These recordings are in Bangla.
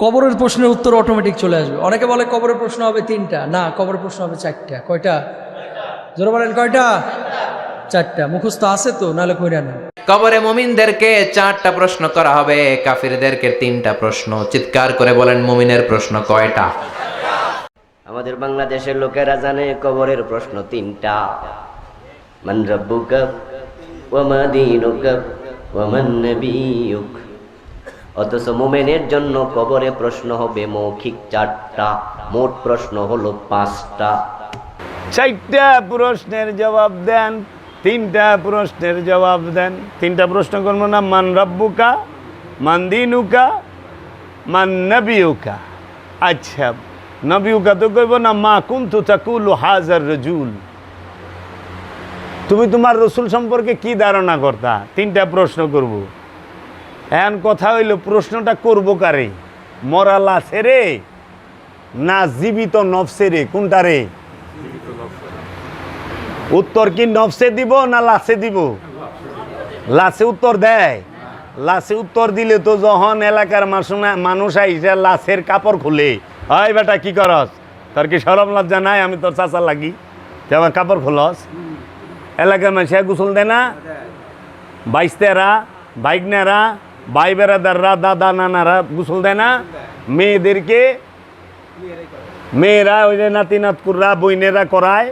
কবরের প্রশ্নের উত্তর অটোমেটিক চলে আসবে। অনেকে বলে কবরের প্রশ্ন হবে তিনটা। না কবরের প্রশ্ন হবে চারটা। কয়টা? জোরে বলেন কয়টা? চারটা। মুখস্থ আছে তো? নাহলে কইরা নেন। কবরে মুমিনদেরকে চারটা প্রশ্ন করা হবে কাফিরদেরকে তিনটা প্রশ্ন। চিৎকার করে বলেন মুমিনের প্রশ্ন কয়টা? আমাদের বাংলাদেশের লোকেরা জানে কবরের প্রশ্ন তিনটা। মান রব্বুকা ওমা দীনুকা ওমান নবিয়ুক। অথচ মোমেনের জন্য কবরে প্রশ্ন হবে মৌখিক চারটা, মোট প্রশ্ন হলো পাঁচটা। চারটা প্রশ্নের জবাব দেন, তিনটা প্রশ্নের জবাব দেন। তিনটা প্রশ্ন করব না, মান রব্বুকা, মান দিনুকা, মান নবিউকা। আচ্ছা নবিউকা তো কইব না, মা কুন্তু তাকুল হাজার রজুল। তুমি তোমার রসুল সম্পর্কে কি ধারণা করতা? তিনটা প্রশ্ন করব। এখন কথা হইল, প্রশ্নটা করব কারে? মরা লাশে রে? না জীবিত নফসে রে? কোনটা রে? উত্তর কি নফসে দিব না লাশে দিব? লাশে উত্তর দেয়। লাশে উত্তর দিলে তো যখন এলাকার মানুষ আইসে লাশের কাপড় খুলে হয় বেটা, কি করস? তোর কি সরম লজ্জা নাই? আমি তোর চাচা লাগি। তুই আমার কাপড় খুলস? এলাকার মানুষ গোসল দেয় না। বাইস্তেরা বাইকনেরা ভাই বেড়াদাররা দাদা, নানারা, গোসল দেয় না? মেয়েদেরকে মেয়েরা, ওই যে নাতি নাতকুররা বইনেরা করায়।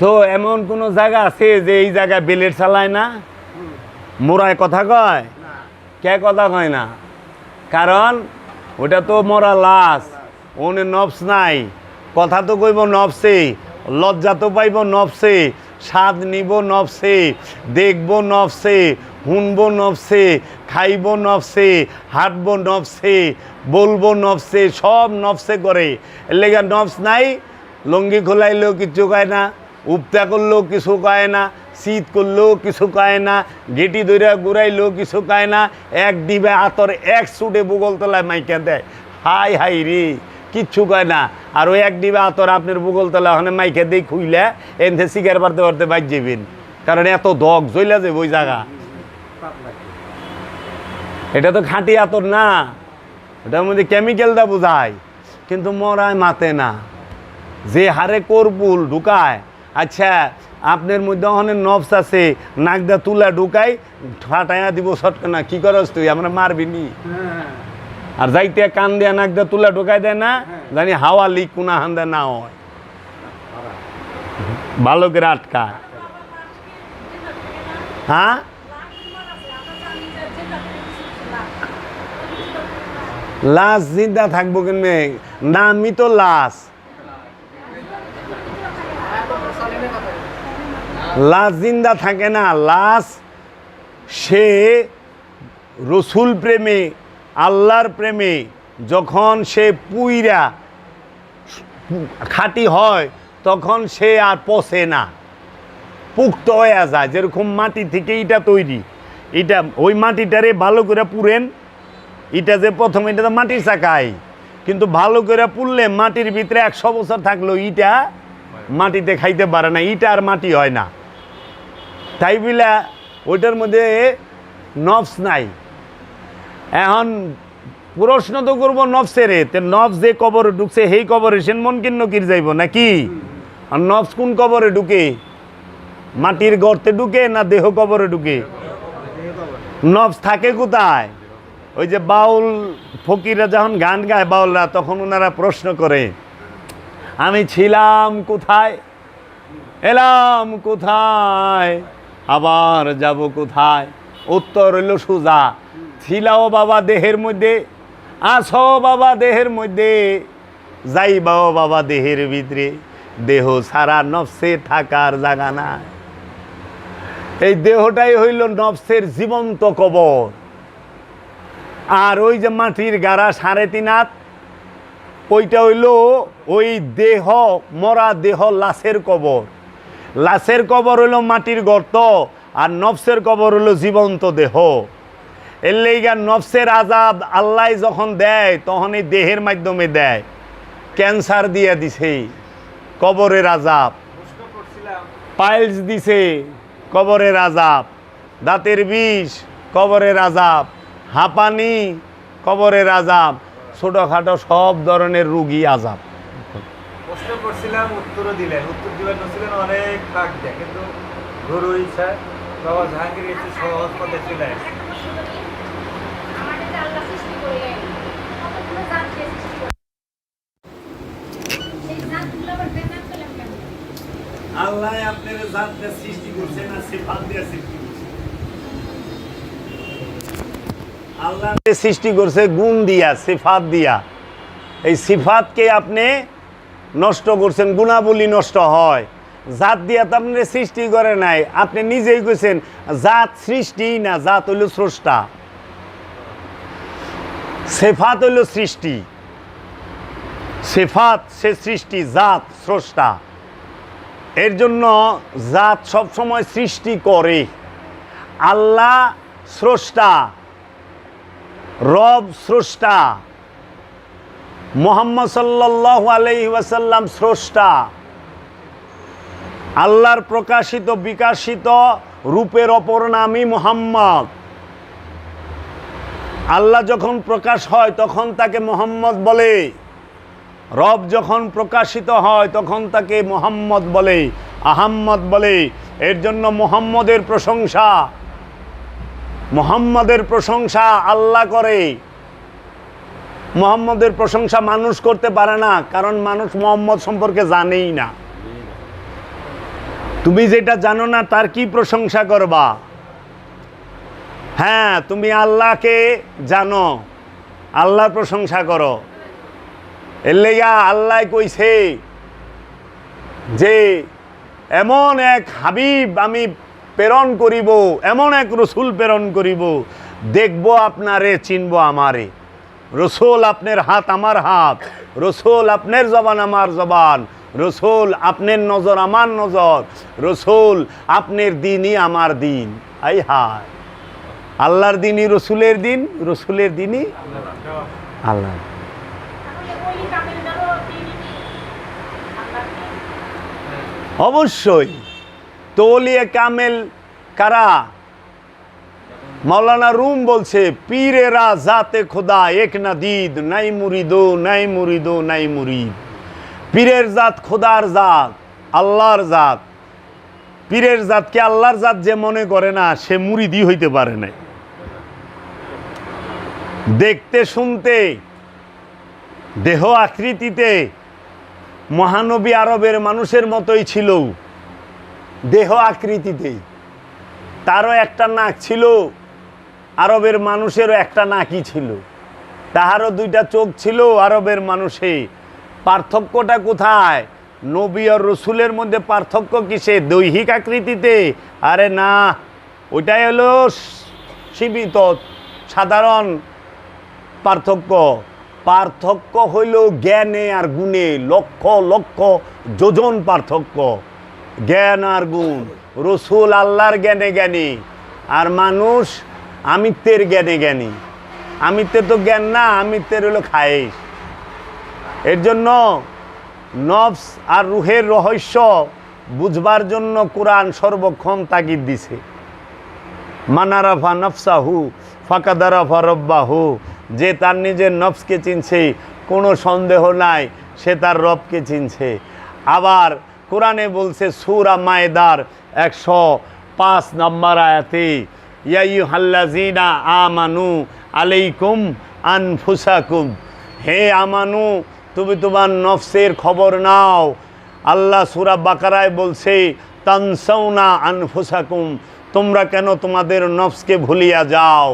তো এমন কোনো জায়গা আছে যে এই জায়গায় বেলেট চালায় না? মোরায় কথা কয়? কে কথা কয় না? কারণ ওটা তো মরা লাশ। ওনে নবস নাই। কথা তো কইব নবসে লজ্জা তো পাইব নবসে স্বাদ নিব নবসে দেখব নবসে শুনব নবসে খাইব নবসে হাঁটব নবসে বলব নবসে সব নবসে করে। লেগে নবস নাই, লঙ্গি খোলাইলেও কিছু কয় না, উপতা করলেও কিছু কয় না, শীত করলেও কিছু কয় না, গেটি ধরে ঘুরাইলেও কিছু কয় না, এক ডিবে আতর এক সুটে বুগল তলায় মাইকা দেয়। হাই হাই রে। কিচ্ছু কয় না। আর ওই এক ডিবে আতর আপনার বুগল তলা ওখানে মাইকে দিয়ে খুইলে এনথে শিকার পারতে পারতে বাইর যাবেন কারণ এত দগ জইলা যাবে ওই জায়গা। এটা তো খাঁটি আতর না। ওটার মধ্যে কেমিক্যাল দা বোঝায়। কিন্তু মরায় মাতে না। যে হারে করপুল ঢুকায় আচ্ছা আপনার মধ্যে অনেক নবস আছে নাকদা তুলা ঢুকাই ফাটাইয়া দিব সটকে না, কি করস তুই? আমরা মারবি নি আর যাইতে কান দিয়া নাকদা তুলে ঢুকাই দেয় না জানি হাওয়া লিক কোনা হান্দা না হয়। ভালো করে আটকায় হ্যাঁ? লাশ জিন্দা থাকব কেন নামই তো লাশ। লাশ জিন্দা থাকে না লাশ সে রসুল প্রেমে আল্লাহর প্রেমে যখন সে পুইরা খাঁটি হয়, তখন সে আর পচে না। পুক্ত হয়ে যায়, যেরকম মাটি থেকে এটা তৈরি। এটা ওই মাটিটারে ভালো করে পুরেন। এটা যে প্রথমে, এটা তো মাটির চাকাই। কিন্তু ভালো করে পুড়লে মাটির ভিতরে একশো বছর থাকল ইটা মাটিতে খাইতে পারে না, ইটা আর মাটি হয় না। তাই বিলা ওইটার মধ্যে নফস নাই। এখন প্রশ্ন তো করব নফসেরে, তে নফস যে কবরে ঢুকছে, সেই কবরে সেন মন কিন্ন কির যাইব নাকি? আর নফস কোন কবরে ঢুকে? মাটির গর্তে ঢুকে না দেহ কবরে ঢুকে? নফস থাকে কোথায়? ওই যে বাউল ফকিরা যখন গান গায় বাউলরা, তখন ওনারা প্রশ্ন করে, আমি ছিলাম কোথায়? এলাম কোথায়? আবার যাব কোথায়? উত্তর হইল সুজা ছিলাও বাবা দেহের মধ্যে, আসো বাবা দেহের মধ্যে যাই যাইবাও বাবা দেহের ভিতরে, দেহ সারা নফসে থাকার জাগা নাই। এই দেহটাই হইল নফসের জীবন্ত কবর। আর ওই যে মাটির গাড়া সাড়ে তিন হাত, ওইটা হইল ওই দেহ, মরা দেহ লাশের কবর। লাশের কবর হইল মাটির গর্ত, আর নফসের কবর হইল জীবন্ত দেহ। এর লেগা নফসের আজাব আল্লাহ যখন দেয় তখন এই দেহের মাধ্যমে দেয়। ক্যান্সার দিয়ে দিছে, কবরের আজাব পাইলস দিছে, কবরের আজাব দাঁতের বিষ, কবরের আজাব হাঁপানি, কবরের আজাব ছোটোখাটো সব ধরনের রুগী আজাব করছিলাম দিলেন। উত্তর দিবেন অনেক কিন্তু আল্লাহ আপনার জাতটা সৃষ্টি করছেন সিফাত দিয়ে সৃষ্টি আল্লাহ সৃষ্টি করছে, গুণ দিয়া, সিফাত দিয়া। এই সিফাতকে আপনি নষ্ট করছেন, গুণাবলী নষ্ট হয়। জাত দিয়া তো আপনি সৃষ্টি করে নাই। আপনি নিজেই কইছেন, জাত সৃষ্টি না, জাত হইল স্রষ্টা। সেফাত হইল সৃষ্টি। সেফাত, সে সৃষ্টি, জাত, স্রষ্টা। এর জন্য জাত সবসময় সৃষ্টি করে। আল্লাহ স্রষ্টা, রব স্রষ্টা, মোহাম্মদ সাল্লাহ আলহি ওয়াসাল্লাম স্রষ্টা। আল্লাহর প্রকাশিত, বিকাশিত রূপের অপর নামই মোহাম্মদ। আল্লাহ যখন প্রকাশ হয়, তখন তাকে মোহাম্মদ বলে। রব যখন প্রকাশিত হয়, তখন তাকে মোহাম্মদ বলে, আহাম্মদ বলে। এর জন্য মোহাম্মদের প্রশংসা মোহাম্মদের প্রশংসা আল্লাহ করে। মোহাম্মদের প্রশংসা মানুষ করতে পারে না, কারণ মানুষ মোহাম্মদ সম্পর্কে জানেই না। তুমি যেটা জানো না, তার কি প্রশংসা করবা? হ্যাঁ তুমি আল্লাহকে জানো, আল্লাহর প্রশংসা করো। এর আল্লাহ কইছে যে, এমন এক হাবিব আমি প্রেরণ করিব, এমন এক রসুল প্রেরণ করিব, দেখব আপনারে, চিনব আমারে। রসুল আপনার হাত আমার হাত, রসুল আপনার জবান আমার জবান, রসুল আপনার নজর আমার নজর, রসুল আপনার দিনই আমার দিন। আই হায় আল্লাহর দিনই রসুলের দিন, রসুলের দিনই আল্লাহ অবশ্যই। তলিয়ে কামেল কারা? মৌলানা রুম বলছে, পীরেরা জাতে খোদা এক না দিদ নাই মুরিদো নাই মুরিদো, নাই মুরিদ। পীরের জাত খোদার জাত, আল্লাহর জাত। পীরের জাতকে আল্লাহর জাত যে মনে করে না, সে মুরিদি হইতে পারে না দেখতে শুনতে, দেহ আকৃতিতে মহানবী আরবের মানুষের মতোই ছিল। দেহ আকৃতিতে। তারও একটা নাক ছিল, আরবের মানুষেরও একটা নাকই ছিল। তাহারও দুইটা চোখ ছিল আরবের মানুষে। পার্থক্যটা কোথায়? নবী আর রসুলের মধ্যে পার্থক্য কিসে? দৈহিক আকৃতিতে? আরে না, ওইটাই হলো সীমিত, সাধারণ পার্থক্য। পার্থক্য হইল জ্ঞানে আর গুণে লক্ষ লক্ষ যোজন পার্থক্য। জ্ঞান আর গুণ, রসুল আল্লাহর জ্ঞানে জ্ঞানী, আর মানুষ আমিত্বের জ্ঞানে জ্ঞানী। আমিত্বের তো জ্ঞান না, আমিত্বের হলো খায়েশ। এর জন্য নফস আর রুহের রহস্য বুঝবার জন্য কোরআন সর্বক্ষণ তাগিদ দিছে। মানারাফা নফসাহু, ফাকাদারাফা রব্বাহু যে তার নিজের নফসকে চিনছে, কোনো সন্দেহ নাই, সে তার রবকে চিনছে। আবার কোরআনে বলছে, সুরা মায়েদার একশো পাঁচ নম্বর আয়াতে ইয়াইউ হাল্লাজিনা আমানু আলাইকুম আনফুসাকুম। হে আমানু, তুমি তোমার নফসের খবর নাও। আল্লাহ সুরা বাকারায় বলছে তানসৌনা আনফুসাকুম, তোমরা কেন তোমাদের নফসকে ভুলিয়া যাও?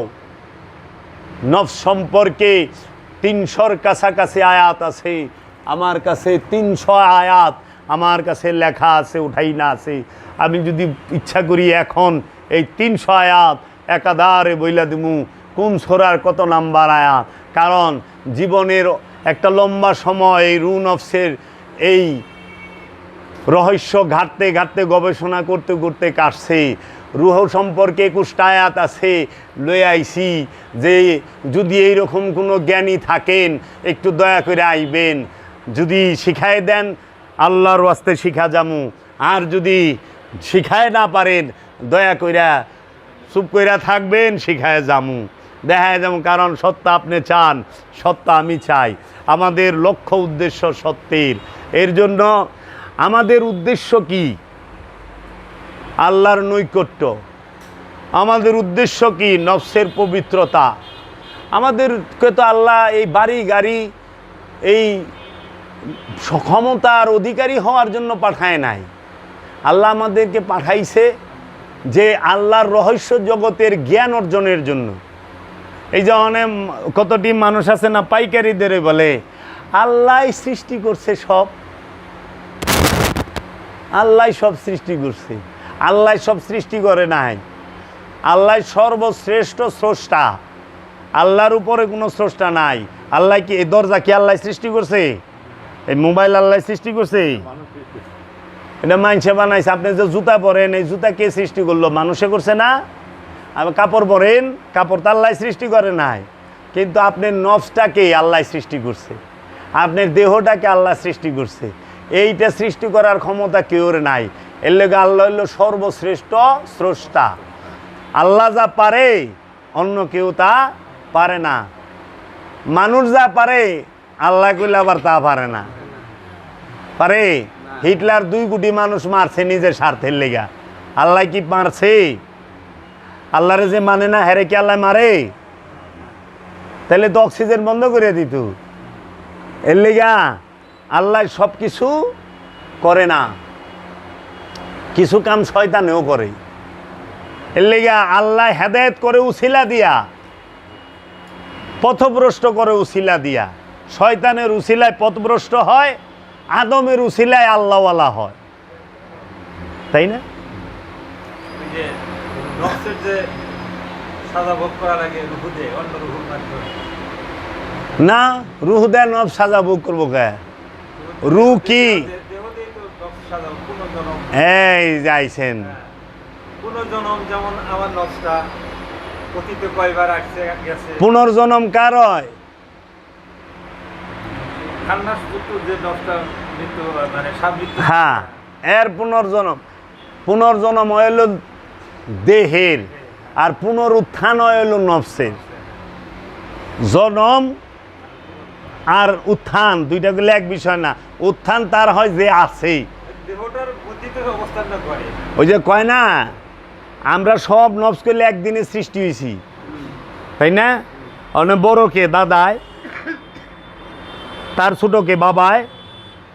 নফস সম্পর্কে তিনশোর কাছাকাছি আয়াত আছে। আমার কাছে তিনশো আয়াত, আমার কাছে লেখা আছে, উঠাই না আছে। আমি যদি ইচ্ছা করি এখন এই তিনশো আয়াত একাধারে বইলা দিমু। কোন সোরার কত নাম্বার আয়াত? কারণ জীবনের একটা লম্বা সময় এই রু নফসের এই রহস্য ঘাটতে ঘাটতে গবেষণা করতে করতে কাটছে। রুহ সম্পর্কে একুশটা আয়াত আছে লয়ে আইছি যে যদি এইরকম কোনো জ্ঞানী থাকেন, একটু দয়া করে আইবেন। যদি শিখায় দেন, আল্লাহর ওয়াস্তে শিখা যামু। আর যদি শিখায় না পারেন, দয়া কইরা চুপ কইরা থাকবেন শিখায় যামু। দেখা যেমন কারণ সত্য আপনি চান সত্য আমি চাই। আমাদের লক্ষ্য উদ্দেশ্য সত্যের। এর জন্য আমাদের উদ্দেশ্য কি? আল্লাহর নৈকট্য। আমাদের উদ্দেশ্য কি? নফসের পবিত্রতা। আমাদেরকে তো আল্লাহ এই বাড়ি, গাড়ি, এই ক্ষমতার অধিকারী হওয়ার জন্য পাঠায় নাই। আল্লাহ আমাদেরকে পাঠাইছে যে আল্লাহর রহস্য জগতের জ্ঞান অর্জনের জন্য। এই যে অনেক কতটি মানুষ আছে না, পাইকারিদের বলে, আল্লাহ সৃষ্টি করছে সব। আল্লাহ সব সৃষ্টি করছে। আল্লাহ সব সৃষ্টি করে নাই। আল্লাহ সর্বশ্রেষ্ঠ স্রষ্টা। আল্লাহর উপরে কোনো স্রষ্টা নাই। আল্লাহ কি, এই দরজা কি আল্লাহ সৃষ্টি করছে? এই মোবাইল আল্লাহ সৃষ্টি করছে? এটা মাইনসে বানাইছে। আপনি যে জুতা পরেন, এই জুতা কে সৃষ্টি করল? মানুষে করছে না? আপনি কাপড় পরেন, কাপড় তো আল্লাহ সৃষ্টি করে নাই। কিন্তু আপনার নফসটাকে আল্লাহ সৃষ্টি করছে। আপনার দেহটাকে আল্লাহ সৃষ্টি করছে। এইটা সৃষ্টি করার ক্ষমতা কেউর নাই। এর লেগে আল্লাহ হইল সর্বশ্রেষ্ঠ স্রষ্টা। আল্লাহ যা পারে, অন্য কেউ তা পারে না। মানুষ যা পারে, আল্লাহ কইলে আবার তা পারে না। পারে? হিটলার দুই কোটি মানুষ মারছে নিজের স্বার্থের লেগা। আল্লাহ কি মারছে? আল্লাহরে যে মানে না, হেরে কি আল্লাহ মারে? তাহলে তো অক্সিজেন বন্ধ করে দিত। এর লেগা আল্লাহ সব কিছু করে না। কিছু কাম শয়তানেও করে। এর লেগা আল্লাহ হেদায়ত করে উছিলা দিয়া পথভ্রষ্ট করে উছিলা দিয়া। শয়তানের উছিলায় পথভ্রষ্ট হয় আদমের উছিলায় আল্লাহওয়ালা হয়। তাই না? ভোগ না রুহ দেয় নব সাজা বুক করব কে? রু কি? এই যাইছেন। পুনর্জন্ম যেমন আমার নকশটা অতীতে কয়বার আসছে গেছে। পুনর্জন্ম কার হয়? খান্নাস পুত্র যে নকশটা মৃত্যু মানে সাবৃত্ত হ্যাঁ। এর পুনর্জন্ম। পুনর্জন্ম হইল দেহের আর পুনরুত্থান হইল নফসের। জনম আর উত্থান দুইটা গুলো এক বিষয় না। উত্থান তার হয় যে আছে দেহটার ওই যে কয় না, আমরা সব নবস করলে একদিনে সৃষ্টি হয়েছি তাই না? অনেক বড়কে দাদায়। তার ছোটকে বাবায়।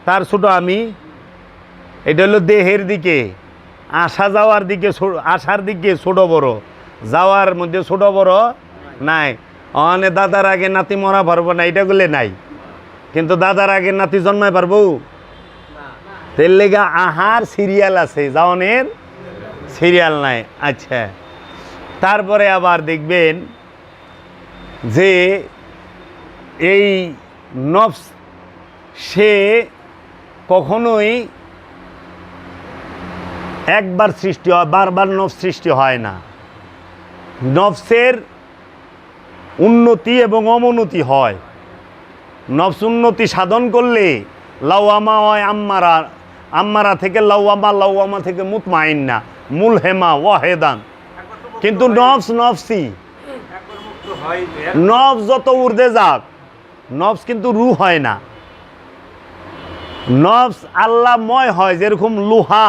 তার ছোট আমি। এটা হলো দেহের দিকে। আসা যাওয়ার দিকে আসার দিকে ছোট বড়। যাওয়ার মধ্যে ছোট বড় নাই। অনে দাদার আগে নাতি মরা পারব না, এটা গুলো নাই। কিন্তু দাদার আগে নাতি জন্মায় পারব? তেল লেগা আহার সিরিয়াল আছে যাওনের সিরিয়াল নাই আচ্ছা। তারপরে আবার দেখবেন যে এই নফস, সে কখনোই একবার সৃষ্টি হয়, বারবার নফস সৃষ্টি হয় না। নফসের উন্নতি এবং অবনতি হয়। নফস উন্নতি সাধন করলে লাউয়ামা হয় আম্মারা আম্মারা থেকে লাউয়ামা লাউয়ামা থেকে মুতমাইন্না মূল হেমা ওয়াহেদান। কিন্তু নফস নফসি। নফস যত উর্দে যাক নফস কিন্তু রু হয় না। নফস আল্লাহময় হয় যেরকম লোহা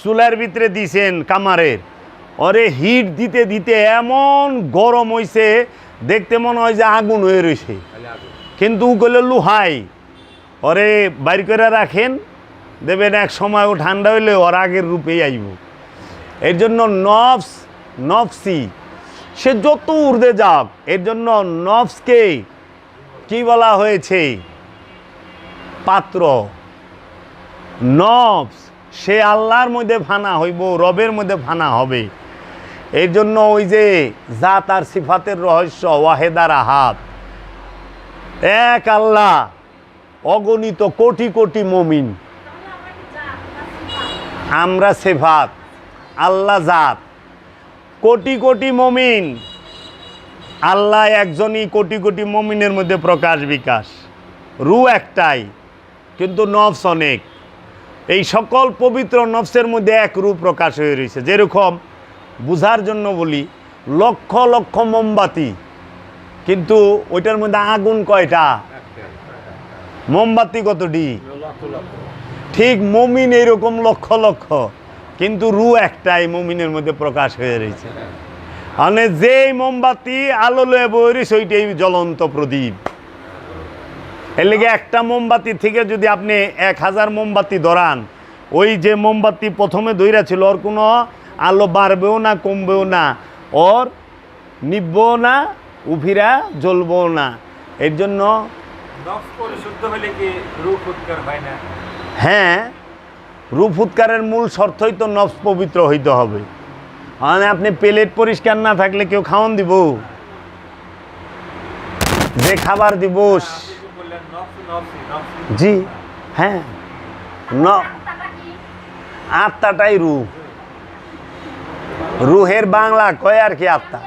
চুলার ভিতরে দিছেন কামারের। ওরে হিট দিতে দিতে এমন গরম হইছে দেখতে মনে হয় যে আগুন হয়ে রয়েছে কিন্তু গেলে লোহাই। ওরে বাইর করে রাখেন দেবেন এক সময় ও ঠান্ডা হইলে ওর আগের রূপেই আইব। এর জন্য নফস, নফসি, সে যত ঊর্ধ্বে যাক, এর জন্য নফসকে কি বলা হয়েছে? পাত্র। নফস, সে আল্লাহর মধ্যে ফানা হইব, রবের মধ্যে ফানা হবে। এর জন্য ওই যে জাত আর সিফাতের রহস্য ওয়াহেদার হাত এক আল্লাহ, অগণিত কোটি কোটি মমিন। আমরা সেফাত আল্লাহ জাত। কোটি কোটি মমিন আল্লাহ একজনই কোটি কোটি মমিনের মধ্যে প্রকাশ বিকাশ। রু একটাই কিন্তু নফস অনেক। এই সকল পবিত্র নফসের মধ্যে এক রূপ প্রকাশ হয়ে রয়েছে। যেরকম বুঝার জন্য বলি লক্ষ লক্ষ মোমবাতি কিন্তু ওইটার মধ্যে আগুন কয়টা? মোমবাতি কতটি? ঠিক মমিন এইরকম লক্ষ লক্ষ, কিন্তু রু একটাই মমিনের মধ্যে প্রকাশ হয়ে রয়েছে। মানে যেই মোমবাতি আলো লয়ে বইরিস ওইটাই জ্বলন্ত প্রদীপ। এর লেগে একটা মোমবাতি থেকে যদি আপনি এক হাজার মোমবাতি ধরান, ওই যে মোমবাতি প্রথমে দইরা ছিল, ওর কোনো আলো বাড়বেও না, কমবেও না, ওর নিববেও না উফিরা জ্বলবেও না। এর জন্য হয় না? হ্যাঁ রূপ উৎকারের মূল শর্তই তো নফস পবিত্র হইতে হবে। মানে আপনি প্লেট পরিষ্কার না থাকলে কেউ খাওয়ান দিব? যে খাবার দিব জি হ্যাঁ। ন আত্মাটাই রূপ। রুহের বাংলা কয় আর কি আত্মা?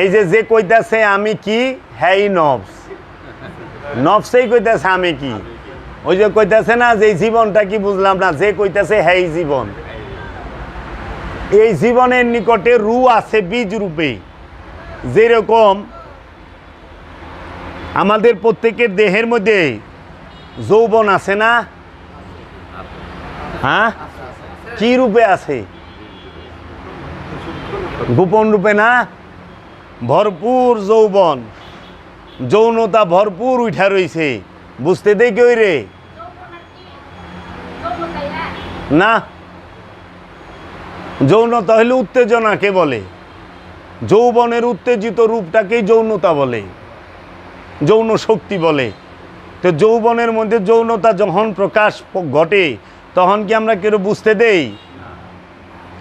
এই যে যে কইতাছে আমি কি হ্যাই নফস। নফসেই কইতাছে আমি কি? ওই যে কইতাছে না, যে জীবনটা কি বুঝলাম না, যে কইতাছে হ্যাই জীবন। এই জীবনের নিকটে রু আছে বীজ রূপে। যেরকম আমাদের প্রত্যেকের দেহের মধ্যে যৌবন আছে না? হ্যাঁ? কি রূপে আছে? গোপন রূপে না? ভরপুর যৌবন। যৌনতা ভরপুর উঠা রইছে। বুঝতে দেই কই রে? না। যৌনতা হলে উত্তেজনাকে বলে? যৌবনের উত্তেজিত রূপটাকেই যৌনতা বলে। যৌন শক্তি বলে। তো যৌবনের মধ্যে যৌনতা যখন প্রকাশ ঘটে তখন কি আমরা কেউ বুঝতে দেই?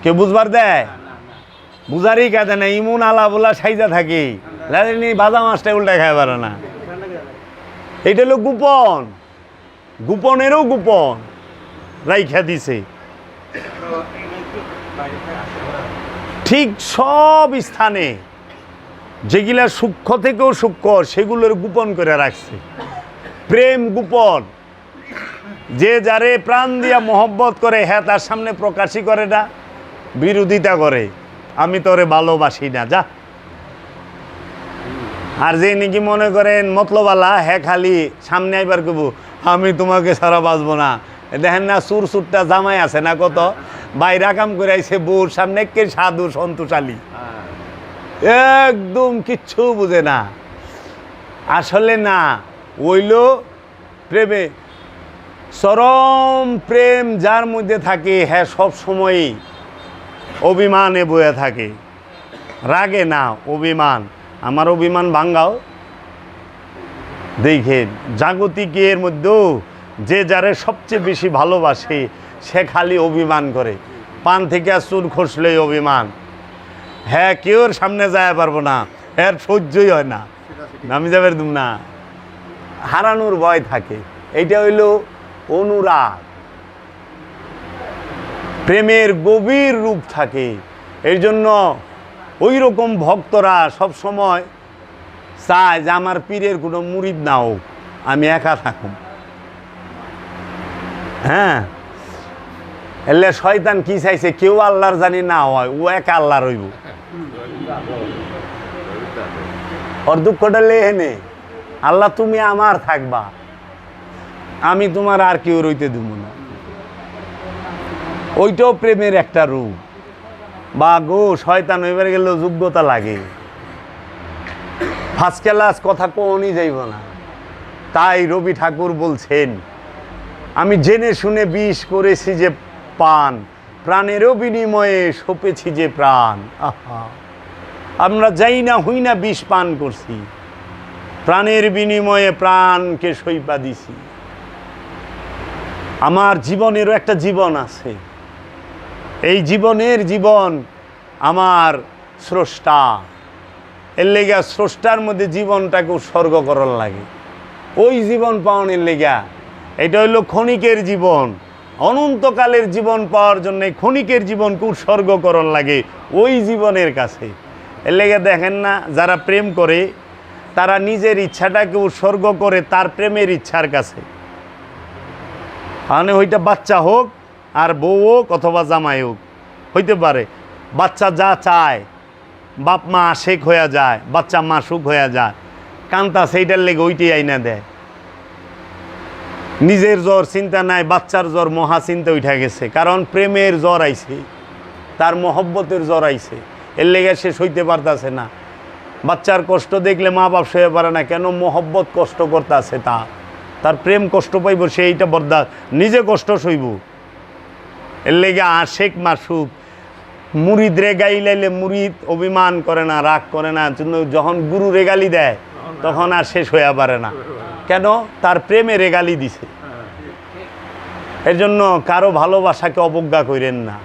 কেউ বুঝবার দেয়? বুঝারই কাজে না ইমুন আলা বলা সাইজা থাকে। লালিনি বাজা মাছটা উল্টা খায় পারে না। এটা হলো গোপন। গোপনেরও গোপন। রাইখা দিছে। ঠিক সব স্থানে যেগুলা সূক্ষ্ম থেকেও সূক্ষ্ম, সেগুলোর গোপন করে রাখছে। প্রেম গোপন। যে যারে প্রাণ দিয়া মহব্বত করে হ্যাঁ তার সামনে প্রকাশই করে না, বিরোধিতা করে। আমি তোরে ভালোবাসি না। যা। আর যে নাকি মনে করেন মতলবালা হ্যাঁ খালি সামনে আইবার কব আমি তোমাকে সারা বাঁচবো না। দেখেন না সুর সুরটা জামাই আছে না কত? বাইরা কাম করে আইছে বউর সামনে কে সাধু সন্তোষালী। একদম কিচ্ছু বুঝে না। আসলে না ওইল প্রেমে। চরম প্রেম যার মধ্যে থাকে হ্যাঁ সব সময়ই অভিমানে বয়ে থাকে। রাগে না, অভিমান। আমার অভিমান ভাঙ্গাও। দেখেন জাগতিকের মধ্যেও যে যারে সবচেয়ে বেশি ভালোবাসে, সে খালি অভিমান করে। পান থেকে আর চুন খসলেই অভিমান। হ্যাঁ কেউর সামনে যায় পারব না। এর সহ্যই হয় না। আমি যাবে না। হারানোর ভয় থাকে। এইটা হইল অনুরাগ। প্রেমের গভীর রূপ থাকে। এই জন্য ওই রকম ভক্তরা সব সময় চায় যে আমার পীরের কোনো মুরিদ না হোক, আমি একা থাকুম। হ্যাঁ? এলে শয়তান কি চাইছে? কেউ আল্লাহর জানি না হয়, ও একা আল্লাহ রইব। ওর দুঃখটা লেহে নে। আল্লাহ, তুমি আমার থাকবা। আমি তোমার আর কেউ রইতে দেব না। ওইটাও প্রেমের একটা রূপ। বা গো, শয়তান হইবার গেলেও যোগ্যতা লাগে। ফার্স্ট ক্লাস কথা কোনই যাইব না। তাই রবি ঠাকুর বলছেন, আমি জেনে শুনে বিষ করেছি যে পান প্রাণেরও বিনিময়ে সপেছি যে প্রাণ। আহা। আমরা যাই না, হই না বিষ পান করছি। প্রাণের বিনিময়ে প্রাণকে সইপা দিছি। আমার জীবনেরও একটা জীবন আছে। এই জীবনের জীবন আমার স্রষ্টা। এর লেগা স্রষ্টার মধ্যে জীবনটাকে উৎসর্গ করার লাগে। ওই জীবন পাওয়ানোর লেগা, এটা হইল ক্ষণিকের জীবন। অনন্তকালের জীবন পাওয়ার জন্য ক্ষণিকের জীবনকে উৎসর্গ করার লাগে ওই জীবনের কাছে। এর লেগে দেখেন না, যারা প্রেম করে, তারা নিজের ইচ্ছাটাকে উৎসর্গ করে তার প্রেমের ইচ্ছার কাছে। মানে ওইটা বাচ্চা হোক আর বউ হোক অথবা জামাই হোক, হইতে পারে। বাচ্চা যা চায়, বাপ মা আশেক হয়ে যায়, বাচ্চা মা সুখ হয়ে যায়, কান্তা সেইটার লেগে ওইটাই আইনা দেয়। নিজের জ্বর চিন্তা নাই, বাচ্চার জ্বর মহা চিন্তা উঠা গেছে, কারণ প্রেমের জ্বর আইছে, তার মহব্বতের জ্বর আইছে, এর লেগে সে সইতে পারতাছে না। বাচ্চার কষ্ট দেখলে মা বাপ সয়ে পারে না, কেন মহব্বত কষ্ট করতেছে তা? তার প্রেম কষ্ট পাইব, সে এইটা বরদাস্ত, নিজে কষ্ট সইব। এর লেগে আশেক মাসুক মুরিদ রেগাই লাইলে মুরিদ অভিমান করে না, রাগ করে না যখন গুরু রেগালি দেয়, তখন আর শেষ হইয়া পারে না। কেন? তার প্রেমে রেগালি দিছে। এর জন্য কারও ভালোবাসাকে অবজ্ঞা করেন না।